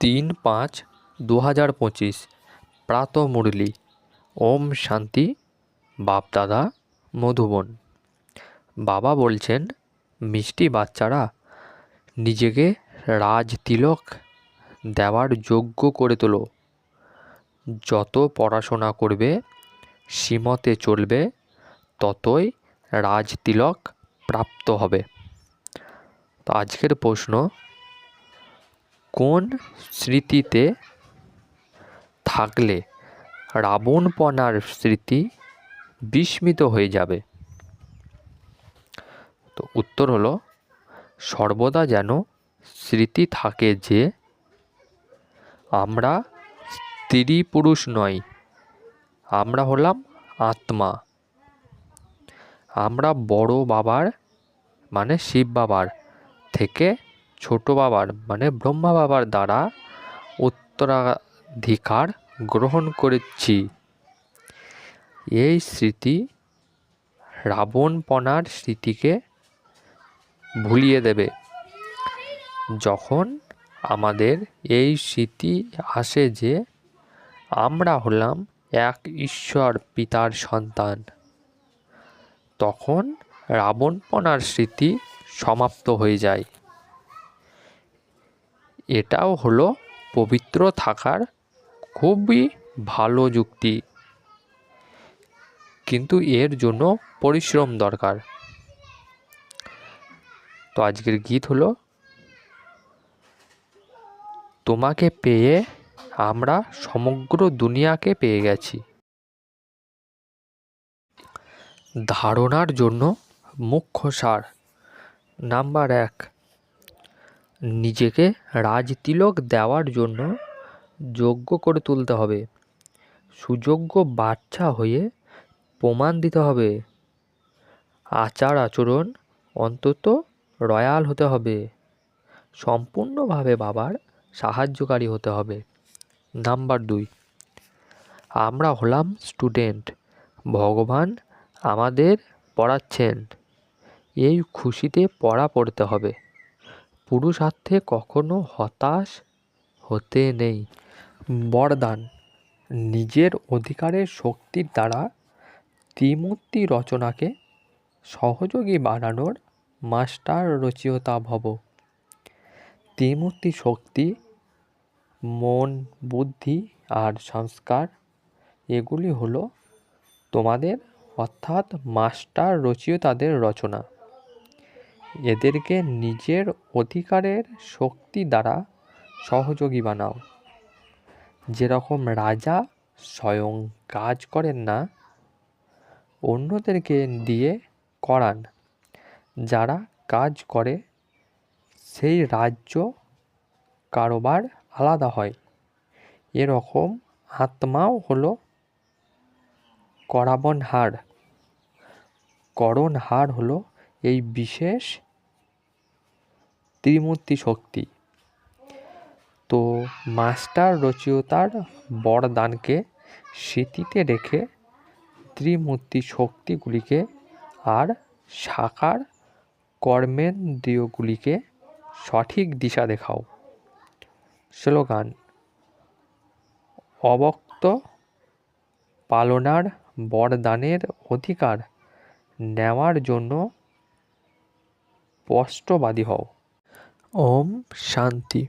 তিন পাঁচ দু হাজার পঁচিশ। প্রাত মুরলি। ওম শান্তি। বাপদাদা মধুবন। বাবা বলছেন, মিষ্টি বাচ্চারা, নিজেকে রাজ তিলক দেওয়ার যোগ্য করে তোলো। যত পড়াশোনা করবে শ্রীমতে চলবে, ততই রাজ তিলক প্রাপ্ত হবে। তো আজকের প্রশ্ন কোন স্মৃতিতে থাকলে রাবণপনার স্মৃতি বিস্মিত হয়ে যাবে? তো উত্তর হলো, সর্বদা যেন স্মৃতি থাকে যে আমরা স্ত্রী পুরুষ নই, আমরা হলাম আত্মা। আমরা বড় বাবার মানে শিব বাবার থেকে ছোট বাবার মানে ব্রহ্মা বাবার দ্বারা উত্তরাধিকার গ্রহণ করেছি। এই স্মৃতি রাবণপনার স্মৃতিকে ভুলিয়ে দেবে। যখন আমাদের এই স্মৃতি আসে যে আমরা হলাম এক ঈশ্বর পিতার সন্তান, তখন রাবণপনার স্মৃতি সমাপ্ত হয়ে যায়। এটাও হলো পবিত্র থাকার খুবই ভালো যুক্তি। কিন্তু এর জন্য পরিশ্রম দরকার। তো আজকের গীত হলো, তোমাকে পেয়ে আমরা সমগ্র দুনিয়াকে পেয়ে গেছি। ধারণার জন্য মুখ্য সার। নাম্বার এক নিজেকে রাজতিলক দেওয়ার জন্য যোগ্য করে তুলতে হবে। সুযোগ্য বাচ্চা হয়ে প্রমাণ দিতে হবে। আচার আচরণ অন্তত রয়াল হতে হবে। সম্পূর্ণভাবে বাবার সাহায্যকারী হতে হবে। নাম্বার দুই, আমরা হলাম স্টুডেন্ট। ভগবান আমাদের পড়াচ্ছেন। এই খুশিতে পড়া পড়তে হবে। পুরুষার্থে কখনো হতাশ হতে নেই। বরদান, নিজের অধিকারের শক্তির দ্বারা ত্রিমূর্তি রচনাকে সহযোগী বানানোর মাস্টার রচিয়তা ভব। ত্রিমূর্তি শক্তি, মন, বুদ্ধি আর সংস্কার, এগুলি হলো তোমাদের অর্থাৎ মাস্টার রচিয়তাদের রচনা। এদেরকে নিজের অধিকারের শক্তি দ্বারা সহযোগী বানাও। যেরকম রাজা স্বয়ং কাজ করেন না, অন্যদেরকে দিয়ে করান। যারা কাজ করে, সেই রাজ্য কারোবার আলাদা হয়। এরকম আত্মাও হলো করাবন হার করণ হার হলো এই বিশেষ ত্রিমূর্তি শক্তি। তো মাস্টার রচয়িতার বরদানকে স্মৃতিতে রেখে ত্রিমূর্তি শক্তিগুলিকে আর সাকার কর্মেন্দ্রিয়গুলিকে সঠিক দিশা দেখাও। স্লোগান, অবক্ত পালনার বরদানের অধিকার নেওয়ার জন্য স্পষ্টবাদী হও। ওম শান্তি